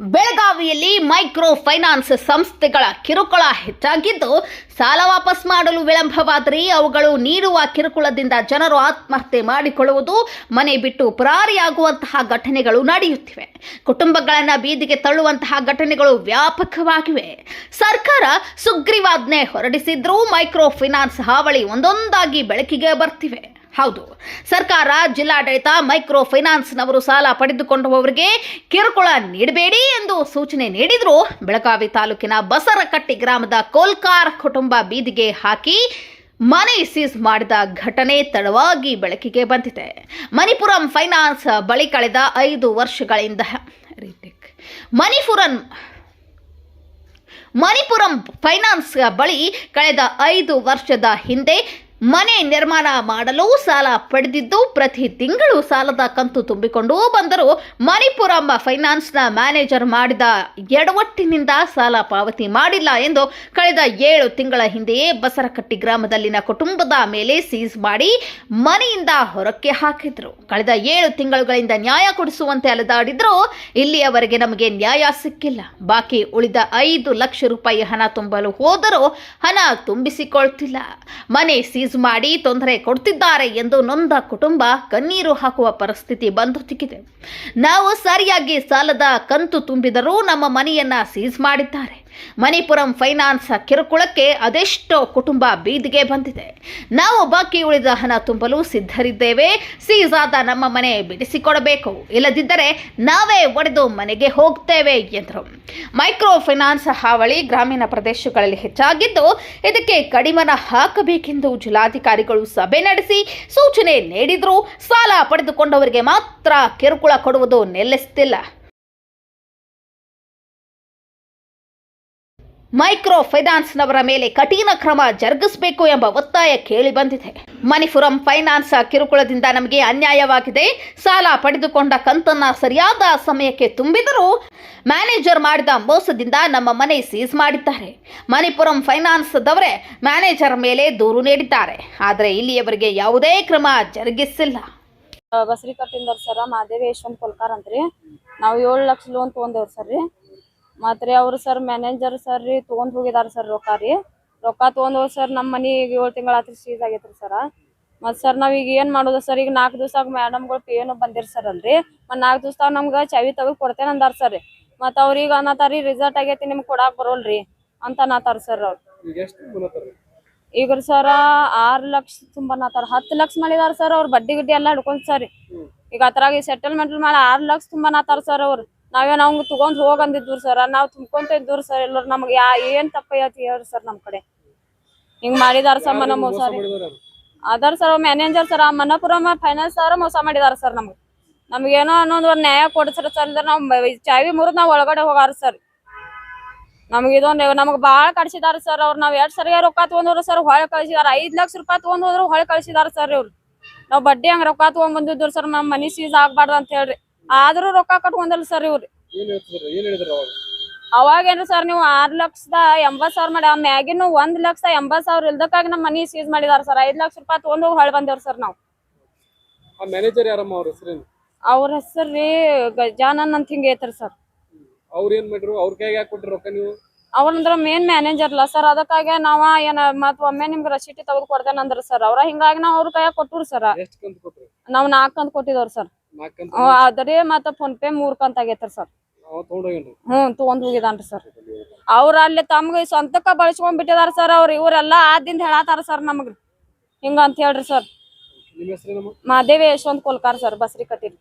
ಬೆಳಗಾವಿಯಲ್ಲಿ micro finance ಸಂಸ್ಥೆಗಳ ಕಿರುಕುಳ ಹೆಚ್ಚಾಗಿದ್ದು, ಸಾಲ ವಾಪಸ್ ಮಾಡಲು ವಿಳಂಬವಾದರೆ, ಅವುಗಳು ನೀಡುವ ಕಿರುಕುಳದಿಂದ ಜನರು ಆತ್ಮಹತ್ಯೆ ಮಾಡಿಕೊಳ್ಳುವುದು ಮನೆ ಬಿಟ್ಟು ಪರಾರಿಯಾಗುವಂತಹ ಘಟನೆಗಳು ನಡೆಯುತ್ತಿವೆ. ಕುಟುಂಬಗಳನ್ನು ಬೀದಿಗೆ ತಳ್ಳುವಂತಹ ಘಟನೆಗಳು ವ್ಯಾಪಕವಾಗಿವೆ. ಸರ್ಕಾರ ಸುಗ್ರೀವಾಜ್ಞೆ ಹೊರಡಿಸಿದ್ರೂ ಮೈಕ್ರೋ ಫೈನಾನ್ಸ್ ಹಾವಳಿ ಒಂದೊಂದಾಗಿ ಬೆಳಕಿಗೆ ಬರ್ತಿವೆ. ಹೌದು. ಸರ್ಕಾರ, ಜಿಲ್ಲಾಡಳಿತ ಮೈಕ್ರೋ ಫೈನಾನ್ಸ್ನವರು ಸಾಲ ಪಡೆದುಕೊಂಡವರಿಗೆ ಕಿರುಕುಳ ನೀಡಬೇಡಿ ಎಂದು ಸೂಚನೆ ನೀಡಿದ್ರು. ಬೆಳಗಾವಿ ತಾಲೂಕಿನ ಬಸರಕಟ್ಟಿ ಗ್ರಾಮದ ಕೋಲ್ಕಾರ್ ಕುಟುಂಬ ಬೀದಿಗೆ ಹಾಕಿ ಮನೆ ಸೀಸ್ ಮಾಡಿದ ಘಟನೆ ತಡವಾಗಿ ಬೆಳಕಿಗೆ ಬಂದಿದೆ. ಮಣಿಪುರಂ ಫೈನಾನ್ಸ್ ಬಳಿ ಕಳೆದ ಐದು ವರ್ಷಗಳಿಂದ ಮಣಿಪುರಂ ಮಣಿಪುರಂ ಫೈನಾನ್ಸ್ ಬಳಿ ಕಳೆದ ಐದು ವರ್ಷದ ಹಿಂದೆ ಮನೆ ನಿರ್ಮಾಣ ಮಾಡಲು ಸಾಲ ಪಡೆದಿದ್ದು ಪ್ರತಿ ತಿಂಗಳು ಸಾಲದ ಕಂತು ತುಂಬಿಕೊಂಡು ಬಂದರೂ ಮಣಿಪುರಂ ಫೈನಾನ್ಸ್ನ ಮ್ಯಾನೇಜರ್ ಮಾಡಿದ ಎಡವಟ್ಟಿನಿಂದ ಸಾಲ ಪಾವತಿ ಮಾಡಿಲ್ಲ ಎಂದು ಕಳೆದ ಏಳು ತಿಂಗಳ ಹಿಂದೆಯೇ ಬಸರಕಟ್ಟಿ ಗ್ರಾಮದಲ್ಲಿನ ಕುಟುಂಬದ ಮೇಲೆ ಸೀಸ್ ಮಾಡಿ ಮನೆಯಿಂದ ಹೊರಕ್ಕೆ ಹಾಕಿದ್ರು. ಕಳೆದ ಏಳು ತಿಂಗಳುಗಳಿಂದ ನ್ಯಾಯ ಕೊಡಿಸುವಂತೆ ಅಲೆದಾಡಿದ್ರು. ಇಲ್ಲಿಯವರೆಗೆ ನಮಗೆ ನ್ಯಾಯ ಸಿಕ್ಕಿಲ್ಲ. ಬಾಕಿ ಉಳಿದ ಐದು ಲಕ್ಷ ರೂಪಾಯಿ ಹಣ ತುಂಬಲು ಹೋದರೂ ಹಣ ತುಂಬಿಸಿಕೊಳ್ತಿಲ್ಲ. ಮನೆ ಸೀಸ್ ಮಾಡಿ ತೊಂದರೆ ಕೊಡ್ತಿದ್ದಾರೆ ಎಂದು ನೊಂದ ಕುಟುಂಬ ಕಣ್ಣೀರು ಹಾಕುವ ಪರಿಸ್ಥಿತಿ ಬಂದೊತ್ತಿಗಿದೆ ನಾವು ಸರಿಯಾಗಿ ಸಾಲದ ಕಂತು ತುಂಬಿದರೂ ನಮ್ಮ ಮನೆಯನ್ನ ಸೀಸ್ ಮಾಡಿದ್ದಾರೆ. ಮಣಿಪುರಂ ಫೈನಾನ್ಸ್ ಕಿರುಕುಳಕ್ಕೆ ಅದೆಷ್ಟೋ ಕುಟುಂಬ ಬೀದಿಗೆ ಬಂದಿದೆ. ನಾವು ಬಾಕಿ ಉಳಿದ ಹಣ ತುಂಬಲು ಸಿದ್ಧರಿದ್ದೇವೆ. ಸೀಸ್ ನಮ್ಮ ಮನೆ ಬಿಡಿಸಿಕೊಡಬೇಕು. ಇಲ್ಲದಿದ್ದರೆ ನಾವೇ ಒಡೆದು ಮನೆಗೆ ಹೋಗ್ತೇವೆ ಎಂದರು. ಮೈಕ್ರೋ ಫೈನಾನ್ಸ್ ಹಾವಳಿ ಗ್ರಾಮೀಣ ಪ್ರದೇಶಗಳಲ್ಲಿ ಹೆಚ್ಚಾಗಿದ್ದು, ಇದಕ್ಕೆ ಕಡಿಮನ ಹಾಕಬೇಕೆಂದು ಜಿಲ್ಲಾಧಿಕಾರಿಗಳು ಸಭೆ ನಡೆಸಿ ಸೂಚನೆ ನೀಡಿದ್ರು ಸಾಲ ಪಡೆದುಕೊಂಡವರಿಗೆ ಮಾತ್ರ ಕಿರುಕುಳ ಕೊಡುವುದು ನಿಲ್ಲಿಸುತ್ತಿಲ್ಲ ಮೈಕ್ರೋ ಫೈನಾನ್ಸ್ನವರ ಮೇಲೆ ಕಠಿಣ ಕ್ರಮ ಜರುಗಿಸಬೇಕು ಎಂಬ ಒತ್ತಾಯ ಕೇಳಿ ಬಂದಿದೆ. ಮಣಿಪುರಂ ಫೈನಾನ್ಸ್ ಕಿರುಕುಳದಿಂದ ನಮಗೆ ಅನ್ಯಾಯವಾಗಿದೆ. ಸಾಲ ಪಡೆದುಕೊಂಡ ಕಂತನ್ನ ಸರಿಯಾದ ಸಮಯಕ್ಕೆ ತುಂಬಿದರೂ ಮ್ಯಾನೇಜರ್ ಮಾಡಿದ ಮೋಸದಿಂದ ನಮ್ಮ ಮನೆ ಸೀಸ್ ಮಾಡಿದ್ದಾರೆ. ಮಣಿಪುರಂ ಫೈನಾನ್ಸ್ದವರೇ ಮ್ಯಾನೇಜರ್ ಮೇಲೆ ದೂರು ನೀಡಿದ್ದಾರೆ. ಆದರೆ ಇಲ್ಲಿಯವರೆಗೆ ಯಾವುದೇ ಕ್ರಮ ಜರುಗಿಸಿಲ್ಲ. ಬಸರಿಕಟ್ಟಿಂದ ಸರ್ ಸರ ಮಾದೇವಿ ಯಶವಂತ್ ಕೊಲ್ಕಾರ್ ನಾವು ಏಳು ಲಕ್ಷ ಲೋನ್ ತೊಗೊಂಡೇವ್ರಿ ಸರ್ ರೀ. ಮತ್ತು ರೀ ಅವ್ರು ಸರ್ ಮ್ಯಾನೇಜರ್ ಸರ್ ರೀ ತೊಗೊಂಡ್ ಹೋಗಿದಾರ ಸರ್ ರೊಕ್ಕ ರೀ. ರೊಕ್ಕ ತೊಗೊಂಡು ಸರ್ ನಮ್ಮ ಮನಿ ಈಗ ಏಳು ತಿಂಗಳ ಆತ್ರಿ ಸೀಸ್ ಆಗೈತ್ರಿ ಸರ. ಮತ್ ಸರ್ ನಾವ್ ಈಗ ಏನ್ ಮಾಡೋದು ಸರ್ ಈಗ ನಾಲ್ಕು ದಿವ್ಸ ಮೇಡಮ್ಗಳು ಪಿ ಏನು ಬಂದಿರ್ ಸರ್ ಅಲ್ರಿ. ಮತ್ ನಾಲ್ಕು ದಿವ್ಸದಾಗ ನಮ್ಗ ಚಾವಿ ತೆಗೆದು ಕೊಡ್ತೇನೆ ಅಂದಾರ ಸರ್. ಮತ್ ಮತ್ತು ಅವ್ರಿಗೆ ಅನ್ನತಾರ ರಿಸಲ್ಟ್ ಆಗೈತಿ ನಿಮ್ಗೆ ಕೊಡಾಕ್ ಬರೋಲ್ರಿ ಅಂತ ಅನ್ನತಾರ ಸರ್ ಅವ್ರು. ಈಗ ಸರ್ ಆರ್ ಲಕ್ಷ ತುಂಬನತ್ತಾರ ಹತ್ತು ಲಕ್ಷ ಮಾಡಿದಾರ ಸರ್ ಅವ್ರ ಬಡ್ಡಿ ಗಿಡ್ಡಿ ಎಲ್ಲಾ ಹಿಡ್ಕೊಂಡ್ ಸರ್. ಈಗ ಅದ್ರಾಗ ಸೆಟಲ್ಮೆಂಟ್ ಮಾಡಿ ಆರ್ ಲಕ್ಷ ತುಂಬನತ್ತಾರ ಸರ್ ಅವ್ರು. ನಾವೇನ್ ಅವ್ನ್ ತಗೊಂಡ್ ಹೋಗಂದಿದ್ವಿ ಸರ್ ನಾವ್ ತುಂಬ್ಕೊಂತ ಇದ್ವಿ ಸರ್ ಎಲ್ಲರು ನಮ್ಗೆ ಯಾ ಏನ್ ತಪ್ಪೈತಿ ಹೇಳ್ರಿ ಸರ್ ನಮ್ ಕಡೆ. ಹಿಂಗ್ ಮಾಡಿದಾರ ಸರ್ ಮನ ಮೋಸ ಅದಾರ sir manager sir Manappuram finance sir ಮೋಸ ಮಾಡಿದಾರ ಸರ್ ನಮ್ಗೆ. ನಮ್ಗೇನೋ ಅನ್ನೋದು ಒಂದ್ ನ್ಯಾಯ ಕೊಡ್ಸ್ರಿ ಸರ್ ಇಲ್ದ್ರ ನಾವ್ ಚಾವಿ ಮುರಿದ್ ನಾವ್ ಒಳಗಡೆ ಹೋಗಾರ ಸರ್ ನಮ್ಗೆ ಇದೊಂದು ನಮ್ಗೆ ಭಾಳ ಕಳ್ಸಿದಾರ ಸರ್ ಅವ್ರು. ನಾವ್ ಎರಡ್ ಸರಿಗೆ ರೊಕ್ಕ ತಗೊಂಡ್ರು ಸರ್ ಹೊಳೆ ಕಳ್ಸಿದಾರ. ಐದ್ ಲಕ್ಷ ರೂಪಾಯಿ ತಗೊಂಡ್ ಹೋದ್ರು ಹೊಳೆ ಕಳ್ಸಿದಾರ ಸರ್ ಇವ್ರು. ನಾವ್ ಬಡ್ಡಿ ಹಂಗ ರೊಕ್ಕ ತಗೊಂಡ್ ಬಂದಿದ್ರು ಸರ್ ನಮ್ ಮನಿ ಸೀಸ್ ಆಗ್ಬಾರ್ದು ಅಂತ ಹೇಳ್ರಿ. ಆದ್ರೂ ರೊಕ್ಕ ಕಟ್ಕೊಂಡಲ್ ಸರ್ ಇವ್ರಿ. ಏನ್ ಹೇಳ್ತಿದ್ರ? ಏನ್ ಹೇಳಿದ್ರ ಅವಾಗ? ಅವಾಗ ಏನ್ರಿ ಸರ್ ನೀವು ಆರ್ ಲಕ್ಷದ ಎಂಬತ್ ಸಾವಿರ ಮಾಡಿ ಆ ಮ್ಯಾಗಿನ ಒಂದ್ ಲಕ್ಷ ಎಂಬತ್ ಸಾವಿರ ಇಲ್ದಕ್ಕಾಗಿ ನಮ್ಮ ಮನಿ ಸೀಸ್ ಮಾಡಿದಾರ ಸರ್ ಐದ್ ಲಕ್ಷ ರೂಪಾಯಿ ತಗೊಂಡು ಹೋಗಿ ಹೊಳ್ ಬಂದೇವ್ರಿ ಸರ್ ನಾವು. ಆ ಮ್ಯಾನೇಜರ್ ಯಾರಮ್ಮ ಅವ್ರ ಹೆಸರೇನು? ಅವ್ರ ಹೆಸರು ರೀ ಗಜಾನನ್ ಅಂತ ಹಿಂಗ ಐತ್ರಿ ಸರ್ ಅವ್ರ ಏನ್ ಮಾಡಿದ್ರು? ಅವ್ರ ಕೈಗೆ ಯಾಕೆ ಕೊಟ್ರಿ ರೊಕ್ಕ ನೀವು? ಅವ್ರಂದ್ರ ಮೇನ್ ಮ್ಯಾನೇಜರ್ ಅಲ್ಲ ಸರ್ ಅದಕ್ಕಾಗಿ ನಾವ ಏನ ಮತ್ ಒಮ್ಮೆ ನಿಮ್ಗೆ ರಸೀಟಿ ತಗೊಂಡ್ ಕೊಡ್ತೇನೆ ಅಂದ್ರ ಸರ್ ಅವ್ರ ಹಿಂಗಾಗಿ ನಾವ್ ಅವ್ರ ಕೈಯಾಗ ಕೊಟ್ಟರು ಸರ್ ಎಷ್ಟ್ ಕಂತ ಕೊಟ್ರಿ? ನಾವ್ ನಾಕ್ ಅಂತ ಕೊಟ್ಟಿದ್ರು ಸರ್ ಕಂತ ಅದ್ರಿ ಮತ್ತ ಫೋನ್ ಪೇ ಮೂರ್ ಕಂತ ಆಗೈತ್ರಿ ಸರ್ ಹ್ಮ್ ತಗೊಂಡ್ ಹೋಗಿದಾನ್ರಿ ಸರ್ ಅವ್ರ ಅಲ್ಲಿ ತಮ್ಗ ಸ್ವಂತಕ್ಕ ಬಳಸ್ಕೊಂಡ್ ಬಿಟ್ಟಿದಾರ ಸರ್ ಅವ್ರ ಇವ್ರೆಲ್ಲಾ ಆದಿಂದ ಹೇಳತಾರ ಸರ್ ನಮಗ್ರಿ ಹಿಂಗ ಅಂತ ಹೇಳ್ರಿ ಸರ್ ಮಾದೇವಿ ಯಶವಂತ್ ಕೋಲ್ಕಾರ್ ಸರ್ ಬಸ್ರಿ ಕಟ್ಟಿರಿ